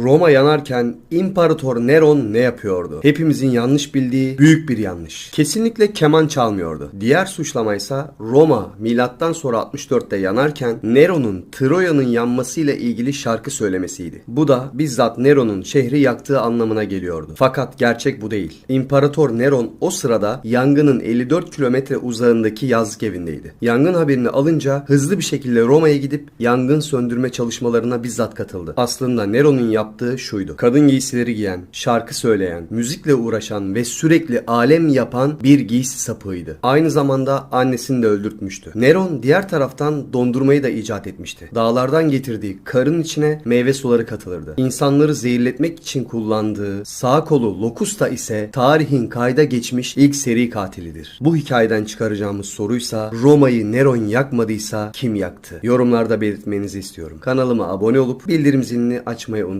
Roma yanarken İmparator Neron ne yapıyordu? Hepimizin yanlış bildiği büyük bir yanlış. Kesinlikle keman çalmıyordu. Diğer suçlamaysa Roma milattan sonra 64'te yanarken Nero'nun Troya'nın yanmasıyla ilgili şarkı söylemesiydi. Bu da bizzat Nero'nun şehri yaktığı anlamına geliyordu. Fakat gerçek bu değil. İmparator Neron o sırada yangının 54 kilometre uzağındaki yazlık evindeydi. Yangın haberini alınca hızlı bir şekilde Roma'ya gidip yangın söndürme çalışmalarına bizzat katıldı. Aslında Nero'nun yaptığı şuydu. Kadın giysileri giyen, şarkı söyleyen, müzikle uğraşan ve sürekli alem yapan bir giysi sapığıydı. Aynı zamanda annesini de öldürtmüştü. Neron diğer taraftan dondurmayı da icat etmişti. Dağlardan getirdiği karın içine meyve suları katılırdı. İnsanları zehirletmek için kullandığı sağ kolu Locusta ise tarihin kayda geçmiş ilk seri katilidir. Bu hikayeden çıkaracağımız soruysa Roma'yı Neron yakmadıysa kim yaktı? Yorumlarda belirtmenizi istiyorum. Kanalıma abone olup bildirim zilini açmayı unutmayın.